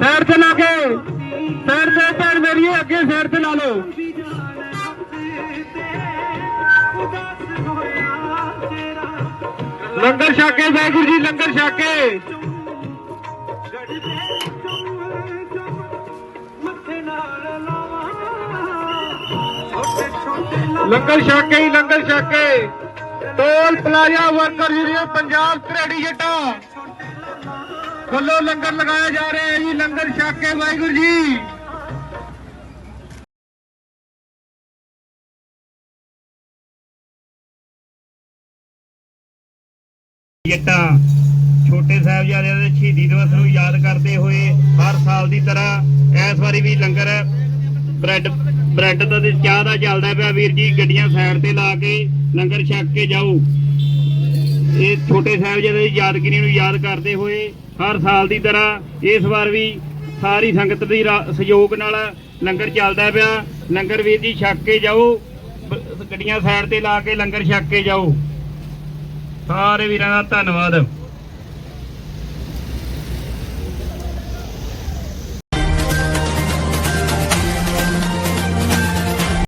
Side ਤੇ ਲਾ ਕੇ। Side ਤੇ ਭੈਣ ਮੇਰੀ ਅੱਗੇ ਸਾਈਡ ਤੇ ਲਾ ਲਓ। ਲੰਗਰ ਛਾਕੇ, ਵਾਹਿਗੁਰੂ ਜੀ, ਲੰਗਰ ਛਾਕੇ। ਲੰਗਰ ਛਾਕੇ ਲੰਗਰ ਛਾਕੇ। Toll plaza worker union Punjab Dhareri Jatta ਵੱਲੋਂ ਲੰਗਰ ਲਗਾਇਆ ਜਾ ਰਿਹਾ ਹੈ ਜੀ, ਲੰਗਰ ਛਾਕੇ ਵਾਹਿਗੁਰੂ ਜੀ। ਜੱਟਾਂ, ਛੋਟੇ ਸਾਹਿਬਜ਼ਾਦਿਆਂ ਦੇ ਸ਼ਹੀਦੀ ਦਿਵਸ ਨੂੰ ਯਾਦ ਕਰਦੇ ਹੋਏ ਹਰ ਸਾਲ ਦੀ ਤਰ੍ਹਾਂ ਇਸ ਵਾਰੀ ਵੀ ਲੰਗਰ ਬ੍ਰੈਡ ਬ੍ਰੈਡ ਦਾ ਤੇ ਚਾਹ ਦਾ ਚੱਲਦਾ ਪਿਆ। ਵੀਰ ਜੀ, ਗੱਡੀਆਂ ਸਾਈਡ ਤੇ ਲਾ ਕੇ ਲੰਗਰ ਛਕ ਕੇ ਜਾਓ। ਇਹ ਛੋਟੇ ਸਾਹਿਬਜ਼ਾਦੇ ਦੀ ਯਾਦਗਿਰੀ ਨੂੰ ਯਾਦ ਕਰਦੇ ਹੋਏ ਹਰ ਸਾਲ ਦੀ ਤਰ੍ਹਾਂ ਇਸ ਵਾਰ ਵੀ ਸਾਰੀ ਸੰਗਤ ਦੀ ਰਾ- ਸਹਿਯੋਗ ਨਾਲ ਲੰਗਰ ਚੱਲਦਾ ਪਿਆ। ਲੰਗਰ ਵੀਰ ਜੀ ਛਕ ਕੇ ਜਾਓ। ਗੱਡੀਆਂ ਸਾਈਡ ਤੇ ਲਾ ਕੇ ਲੰਗਰ ਛਕ ਕੇ ਜਾਓ। ਸਾਰੇ ਵੀਰਾਂ ਦਾ ਧੰਨਵਾਦ।